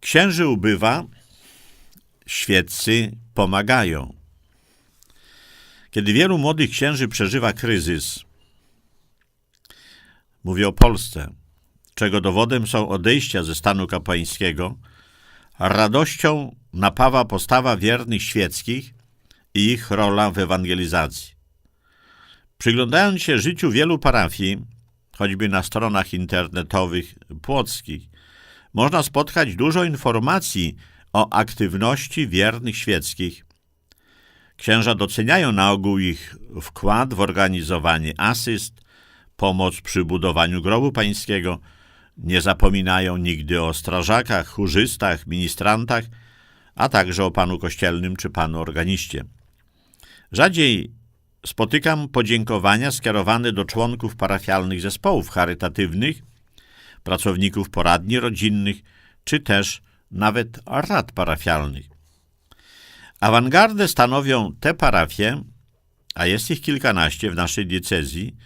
Księży ubywa, świeccy pomagają. Kiedy wielu młodych księży przeżywa kryzys, mówię o Polsce, czego dowodem są odejścia ze stanu kapłańskiego, radością napawa postawa wiernych świeckich i ich rola w ewangelizacji. Przyglądając się życiu wielu parafii, choćby na stronach internetowych płockich, można spotkać dużo informacji o aktywności wiernych świeckich. Księża doceniają na ogół ich wkład w organizowanie asyst, pomoc przy budowaniu grobu pańskiego, nie zapominają nigdy o strażakach, chórzystach, ministrantach, a także o panu kościelnym czy panu organiście. Rzadziej spotykam podziękowania skierowane do członków parafialnych zespołów charytatywnych, pracowników poradni rodzinnych, czy też nawet rad parafialnych. Awangardę stanowią te parafie, a jest ich kilkanaście w naszej diecezji,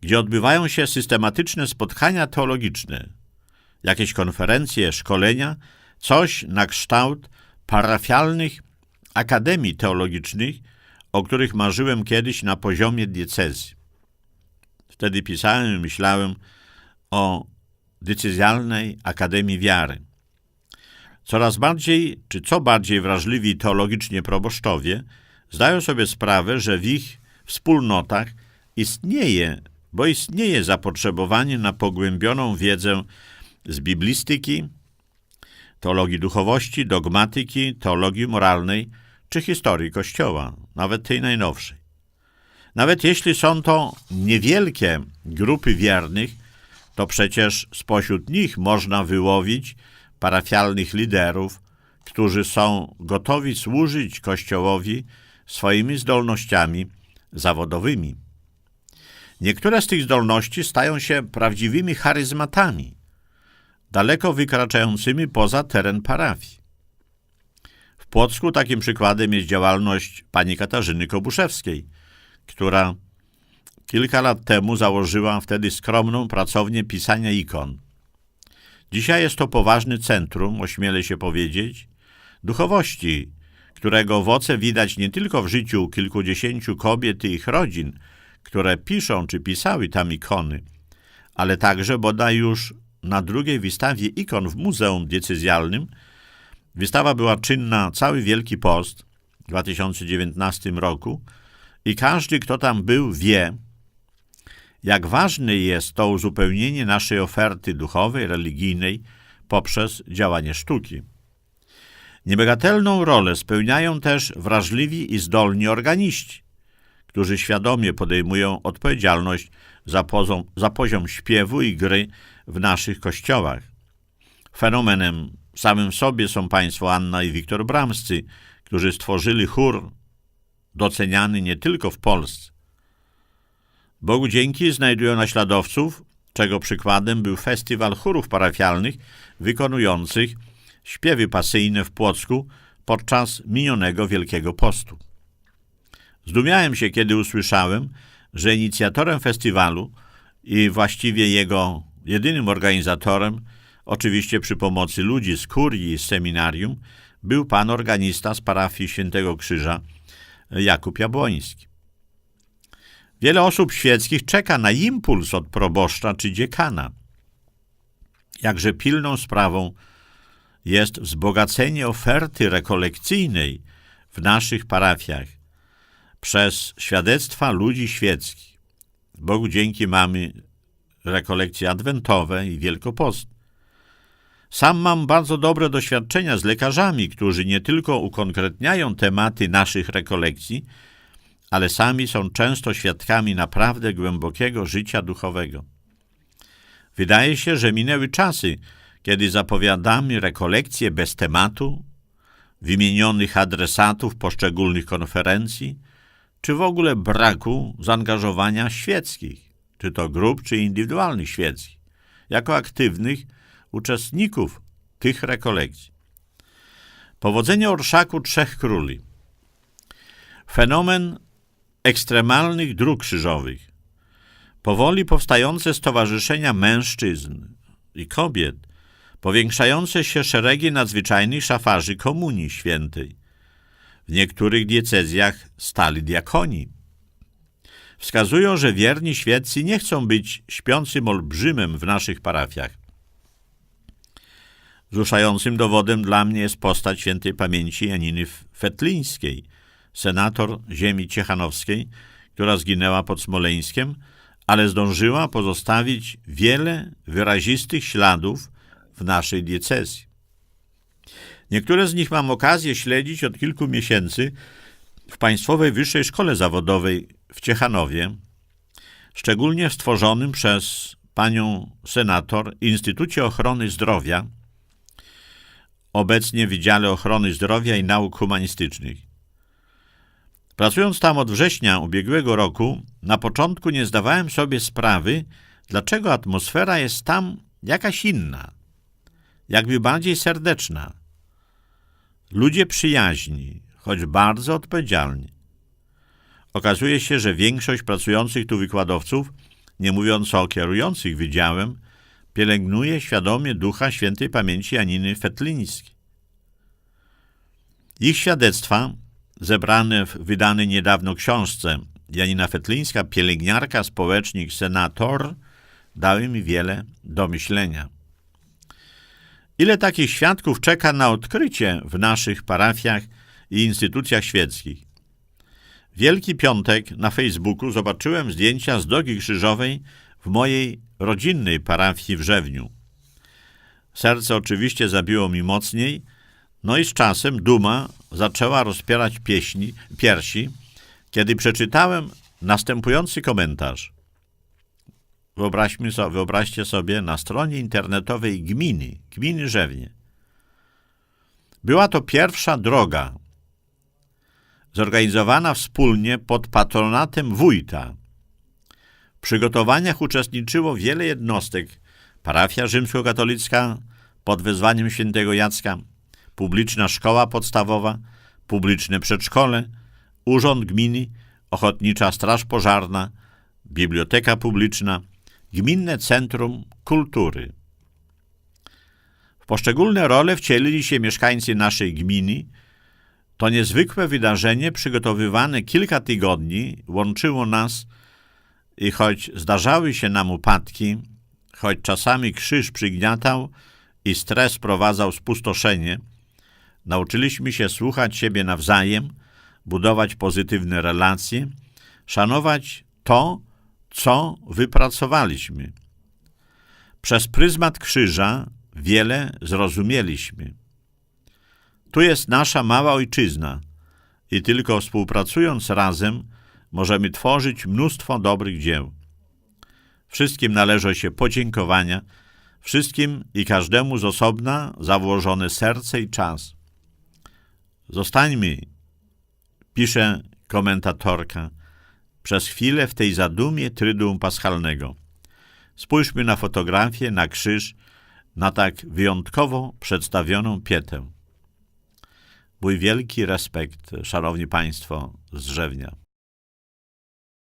gdzie odbywają się systematyczne spotkania teologiczne, jakieś konferencje, szkolenia, coś na kształt parafialnych akademii teologicznych, o których marzyłem kiedyś na poziomie diecezji. Wtedy pisałem i myślałem o decyzjalnej Akademii Wiary. Coraz bardziej, czy co bardziej wrażliwi teologicznie proboszczowie zdają sobie sprawę, że w ich wspólnotach istnieje, bo istnieje zapotrzebowanie na pogłębioną wiedzę z biblistyki, teologii duchowości, dogmatyki, teologii moralnej czy historii Kościoła, nawet tej najnowszej. Nawet jeśli są to niewielkie grupy wiernych, to przecież spośród nich można wyłowić parafialnych liderów, którzy są gotowi służyć Kościołowi swoimi zdolnościami zawodowymi. Niektóre z tych zdolności stają się prawdziwymi charyzmatami, daleko wykraczającymi poza teren parafii. W Płocku takim przykładem jest działalność pani Katarzyny Kobuszewskiej, która kilka lat temu założyła wtedy skromną pracownię pisania ikon. Dzisiaj jest to poważny centrum, ośmielę się powiedzieć, duchowości, którego owoce widać nie tylko w życiu kilkudziesięciu kobiet i ich rodzin, które piszą czy pisały tam ikony, ale także bodaj już na drugiej wystawie ikon w Muzeum Decyzjalnym. Wystawa była czynna cały Wielki Post w 2019 roku i każdy, kto tam był, wie, jak ważne jest to uzupełnienie naszej oferty duchowej, religijnej poprzez działanie sztuki. Niebagatelną rolę spełniają też wrażliwi i zdolni organiści, którzy świadomie podejmują odpowiedzialność za poziom, za poziom śpiewu i gry w naszych kościołach. Fenomenem samym sobie są państwo Anna i Wiktor Bramscy, którzy stworzyli chór doceniany nie tylko w Polsce. Bogu dzięki znajdują naśladowców, czego przykładem był festiwal chórów parafialnych wykonujących śpiewy pasyjne w Płocku podczas minionego Wielkiego Postu. Zdumiałem się, kiedy usłyszałem, że inicjatorem festiwalu i właściwie jego jedynym organizatorem, oczywiście przy pomocy ludzi z kurii i z seminarium, był pan organista z parafii Świętego Krzyża Jakub Jabłoński. Wiele osób świeckich czeka na impuls od proboszcza czy dziekana. Jakże pilną sprawą jest wzbogacenie oferty rekolekcyjnej w naszych parafiach przez świadectwa ludzi świeckich. Bogu dzięki mamy rekolekcje adwentowe i wielkopost. Sam mam bardzo dobre doświadczenia z lekarzami, którzy nie tylko ukonkretniają tematy naszych rekolekcji, ale sami są często świadkami naprawdę głębokiego życia duchowego. Wydaje się, że minęły czasy, kiedy zapowiadamy rekolekcje bez tematu, wymienionych adresatów poszczególnych konferencji, czy w ogóle braku zaangażowania świeckich, czy to grup, czy indywidualnych świeckich, jako aktywnych uczestników tych rekolekcji. Powodzenie orszaku Trzech Króli. Fenomen ekstremalnych dróg krzyżowych. Powoli powstające stowarzyszenia mężczyzn i kobiet powiększające się szeregi nadzwyczajnych szafarzy Komunii Świętej. W niektórych diecezjach stali diakoni. Wskazują, że wierni świeccy nie chcą być śpiącym olbrzymem w naszych parafiach. Wzruszającym dowodem dla mnie jest postać świętej pamięci Janiny Fetlińskiej, senator ziemi ciechanowskiej, która zginęła pod Smoleńskiem, ale zdążyła pozostawić wiele wyrazistych śladów w naszej diecezji. Niektóre z nich mam okazję śledzić od kilku miesięcy w Państwowej Wyższej Szkole Zawodowej w Ciechanowie, szczególnie w stworzonym przez panią senator Instytucie Ochrony Zdrowia, obecnie w Wydziale Ochrony Zdrowia i Nauk Humanistycznych. Pracując tam od września ubiegłego roku, na początku nie zdawałem sobie sprawy, dlaczego atmosfera jest tam jakaś inna, jakby bardziej serdeczna. Ludzie przyjaźni, choć bardzo odpowiedzialni. Okazuje się, że większość pracujących tu wykładowców, nie mówiąc o kierujących wydziałem, pielęgnuje świadomie ducha świętej pamięci Janiny Fetlińskiej. Ich świadectwa, zebrane w wydanej niedawno książce Janina Fetlińska, pielęgniarka, społecznik, senator, dały mi wiele do myślenia. Ile takich świadków czeka na odkrycie w naszych parafiach i instytucjach świeckich? Wielki Piątek na Facebooku zobaczyłem zdjęcia z drogi krzyżowej w mojej rodzinnej parafii w Rzewniu. Serce oczywiście zabiło mi mocniej, no i z czasem duma zaczęła rozpierać pieśni, piersi, kiedy przeczytałem następujący komentarz. Wyobraźmy so, wyobraźcie sobie na stronie internetowej gminy, gminy Rzewnie. Była to pierwsza droga zorganizowana wspólnie pod patronatem wójta. W przygotowaniach uczestniczyło wiele jednostek. Parafia rzymskokatolicka pod wezwaniem świętego Jacka, publiczna szkoła podstawowa, publiczne przedszkole, urząd gminy, ochotnicza straż pożarna, biblioteka publiczna, gminne centrum kultury. W poszczególne role wcielili się mieszkańcy naszej gminy. To niezwykłe wydarzenie przygotowywane kilka tygodni łączyło nas i choć zdarzały się nam upadki, choć czasami krzyż przygniatał i stres prowadzał spustoszenie, nauczyliśmy się słuchać siebie nawzajem, budować pozytywne relacje, szanować to, co wypracowaliśmy. Przez pryzmat krzyża wiele zrozumieliśmy. Tu jest nasza mała ojczyzna i tylko współpracując razem możemy tworzyć mnóstwo dobrych dzieł. Wszystkim należą się podziękowania, wszystkim i każdemu z osobna za włożone serce i czas. Zostańmy, pisze komentatorka, przez chwilę w tej zadumie Tryduum Paschalnego. Spójrzmy na fotografię, na krzyż, na tak wyjątkowo przedstawioną pietę. Mój wielki respekt, szanowni państwo, z Drzewnia.